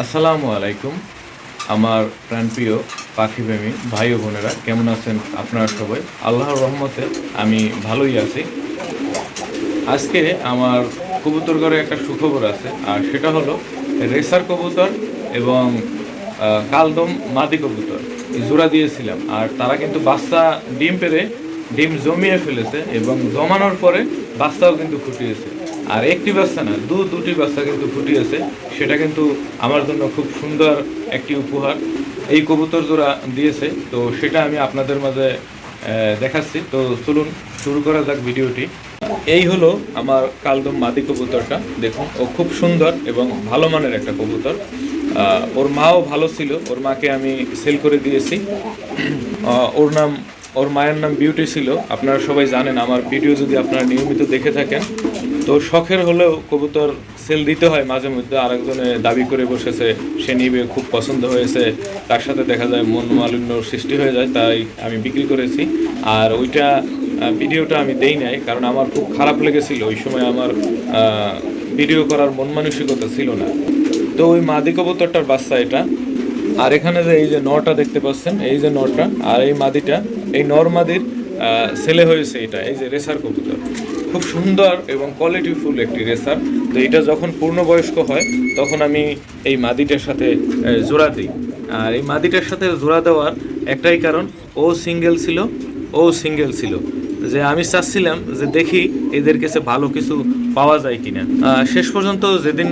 আসসালামু আলাইকুম, আমার প্রাণপ্রিয় পাখিপ্রেমী ভাই ও বোনেরা, কেমন আছেন আপনারা সবাই? আল্লাহর রহমতে আমি ভালোই আছি। আজকে আমার কবুতর ঘরে একটা সুখবর আছে, আর সেটা হলো রেসার কবুতর এবং কালদম মাদি কবুতর। জোড়া দিয়েছিলাম, আর তারা কিন্তু বাচ্চা ডিম পেরে ডিম জমিয়ে ফেলেছে এবং জমানোর পরে বাচ্চাও কিন্তু ফুটিয়েছে আর একটি বাচ্চা না, দু, দুটি বাচ্চা কিন্তু ফুটিয়েছে সেটা কিন্তু আমার জন্য খুব সুন্দর একটি উপহার। এই কবুতর জোড়া দিয়েছে, তো সেটা আমি আপনাদের মাঝে দেখাচ্ছি। তো চলুন, শুরু করা যাক ভিডিওটি। এই হলো আমার কালদম মাদি কবুতরটা, দেখুন, ও খুব সুন্দর এবং ভালো মানের একটা কবুতর। ওর মাও ভালো ছিল, ওর মাকে আমি সেল করে দিয়েছি। ওর নাম ওর মায়ের নাম বিউটি ছিল। আপনারা সবাই জানেন, আমার ভিডিও যদি আপনারা নিয়মিত দেখে থাকেন, তো শখের হলেও কবুতর সেল দিতে হয় মাঝে মধ্যে। আরেকজনে দাবি করে বসেছে, সে নিবে, খুব পছন্দ হয়েছে। তার সাথে দেখা যায় মন মালিন্য সৃষ্টি হয়ে যায়, তাই আমি বিক্রি করেছি। আর ওইটা ভিডিওটা আমি দেই নাই, কারণ আমার খুব খারাপ লেগেছিল। ওই সময় আমার ভিডিও করার মন মানসিকতা ছিল না। তো ওই মাদি কবুতরটার বাচ্চা এটা। আর এখানে যে এই যে নটা দেখতে পাচ্ছেন, এই যে নটা আর এই মাদিটা, এই নর মাদির ছেলে হয়েছে এটা, এই যে রেসার কবুতর। খুব সুন্দর এবং কোয়ালিটিফুল একটি রেসার। তো এটা যখন পূর্ণবয়স্ক হয়, তখন আমি এই মাদিটার সাথে জোড়া দিই। আর এই মাদিটার সাথে জোড়া দেওয়ার একটাই কারণ, ও সিঙ্গেল ছিল, ও সিঙ্গেল ছিল। যে আমি চাচ্ছিলাম যে দেখি এদের কাছে ভালো কিছু পাওয়া যায় কিনা। শেষ পর্যন্ত যেদিন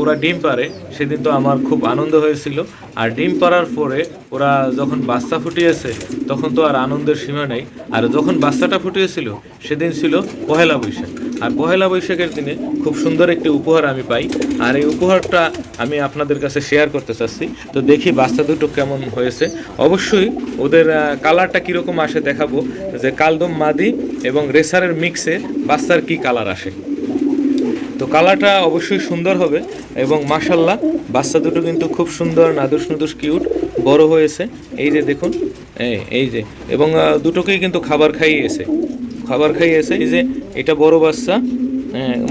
ওরা ডিম পারে সেদিন তো আমার খুব আনন্দ হয়েছিল। আর ডিম পাড়ার পরে ওরা যখন বাচ্চা ফুটিয়েছে, তখন তো আর আনন্দের সীমা নেই। আর যখন বাচ্চাটা ফুটিয়েছিল, সেদিন ছিল পহেলা বৈশাখ। আর পহেলা বৈশাখের দিনে খুব সুন্দর একটি উপহার আমি পাই। আর এই উপহারটা আমি আপনাদের কাছে শেয়ার করতে চাচ্ছি। তো দেখি বাচ্চা দুটো কেমন হয়েছে। অবশ্যই ওদের কালারটা কীরকম আসে দেখাবো। যে কালদম মাদি এবং রেসারের মিক্সে বাচ্চার কি কালার আসে। তো কালারটা অবশ্যই সুন্দর হবে এবং মাশাল্লাহ বাচ্চা দুটো কিন্তু খুব সুন্দর, নাদুস নুদুস কিউট বড় হয়েছে। এই যে দেখুন, এই যে, এবং দুটোকেই কিন্তু খাবার খাইয়েছে। খাবার খাইয়েছে, এই যে এটা বড় বাচ্চা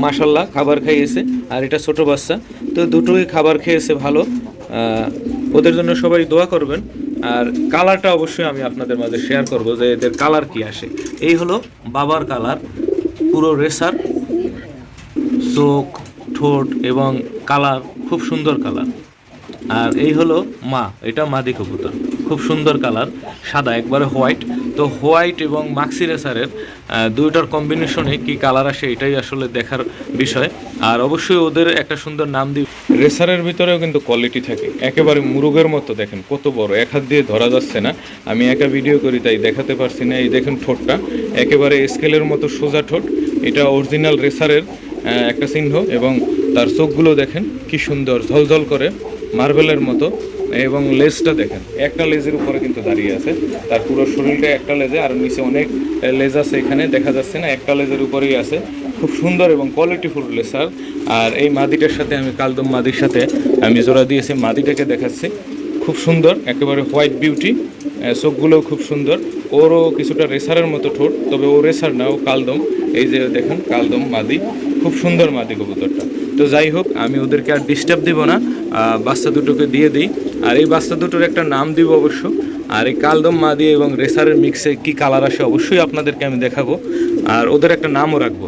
মাশাল্লাহ খাবার খাইয়েছে, আর এটা ছোট বাচ্চা। তো দুটোই খাবার খেয়েছে ভালো। ওদের জন্য সবাই দোয়া করবেন। আর কালারটা অবশ্যই আমি আপনাদের মাঝে শেয়ার করব যে এদের কালার কি আসে। এই হলো বাবার কালার, পুরো রেসার, চোখ, ঠোঁট এবং কালার, খুব সুন্দর কালার। আর এই হলো মা, এটা মাদি কবুতর খুব সুন্দর কালার, সাদা, একবারে হোয়াইট। তো হোয়াইট এবং মাক্সি রেসারের দুইটার কম্বিনেশনে কি কালার আসে এটাই আসলে দেখার বিষয়। আর অবশ্যই ওদের একটা সুন্দর নাম দিই রেসারের ভিতরেও কিন্তু কোয়ালিটি থাকে। একেবারে মুরুগের মতো, দেখেন কত বড়। এক হাত দিয়ে ধরা যাচ্ছে না। আমি একা ভিডিও করি, তাই দেখাতে পারছি না। এই দেখেন ঠোঁটটা, একেবারে স্কেলের মতো সোজা ঠোঁট। এটা অরিজিনাল রেসারের একটা চিহ্ন এবং তার চোখগুলো দেখেন কি সুন্দর, ঝলঝল করে। মার্বেলের মতো, এবং লেজটা দেখেন, একটা লেজের উপরে কিন্তু দাঁড়িয়ে আছে। তার পুরো শরীরটা একটা লেজে, আর নিচে অনেক লেজ আছে এখানে, দেখা যাচ্ছে না, একটা লেজের উপরেই আছে। খুব সুন্দর এবং কোয়ালিটিফুল লেসার আর এই মাদিটার সাথে আমি, কালদম মাদির সাথে আমি জোড়া দিয়েছি, মাদিটাকে দেখাচ্ছি। খুব সুন্দর, একেবারে হোয়াইট বিউটি চোখগুলোও খুব সুন্দর। ওরও কিছুটা রেসারের মতো ঠোঁট, তবে ও রেসার না, ও কালদম। এই যে দেখেন, কালদম মাদি, খুব সুন্দর মাদি কবুতরটা। তো যাই হোক, আমি ওদেরকে আর ডিস্টার্ব দিব না। বাচ্চা দুটোকে দিয়ে দিই। আর এই বাচ্চা দুটোর একটা নাম দিব অবশ্য। আর এই কালদম মাদি এবং রেসারের মিক্সে কি কালার আসে অবশ্যই আপনাদেরকে আমি দেখাবো। আর ওদের একটা নামও রাখব।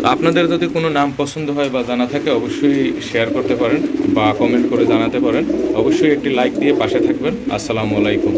তো আপনাদের যদি কোনো নাম পছন্দ হয় বা জানা থাকে, অবশ্যই শেয়ার করতে পারেন বা কমেন্ট করে জানাতে পারেন। অবশ্যই একটি লাইক দিয়ে পাশে থাকবেন। আসসালামু আলাইকুম।